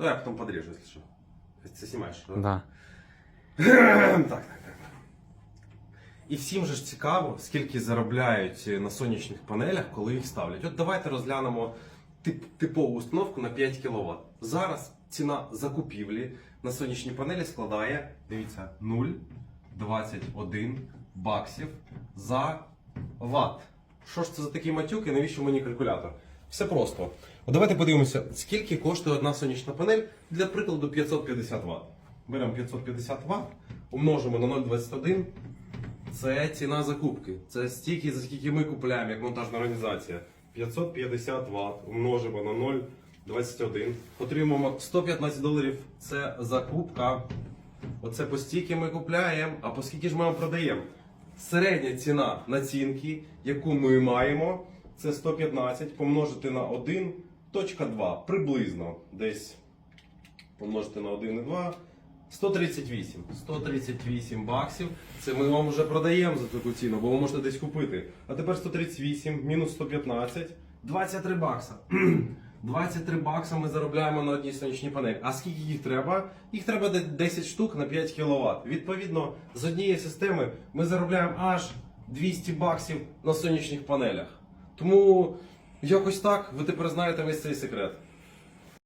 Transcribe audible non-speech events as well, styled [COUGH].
Ну, я потом подрежу, если что. Ты снимаешь, да? Да. [CLEARS THROAT] так, так, так. І всім же ж цікаво, скільки заробляють на сонячних панелях, коли їх ставлять. От давайте розглянемо тип, типову установку на 5 кВт. Зараз ціна закупівлі на сонячні панелі складає, дивіться, 0,21 баксів за ватт. Що ж це за такий матюк і навіщо мені калькулятор? Все просто. От давайте подивимося, скільки коштує одна сонячна панель для прикладу 550 Вт. Беремо 550 Вт, умножимо на 0,21. Це ціна закупки. Це стільки, за скільки ми купуємо, як монтажна організація. 550 Вт умножимо на 0,21. Отримуємо 115 доларів. Це закупка. Оце по стільки ми купуємо, а по скільки ж ми вам продаємо. Середня ціна націнки, яку ми маємо, це 115 помножити на 1.2. Приблизно десь помножити на 1,2. 138. 138 баксів. Це ми вам вже продаємо за таку ціну, бо ви можете десь купити. А тепер 138 мінус 115. 23 бакса. [CLEARS THROAT] 23 бакса ми заробляємо на одній сонячній панелі. А скільки їх треба? Їх треба де- 10 штук на 5 кВт. Відповідно, з однієї системи ми заробляємо аж 200 баксів на сонячних панелях. Тому якось так ви тепер знаєте весь цей секрет.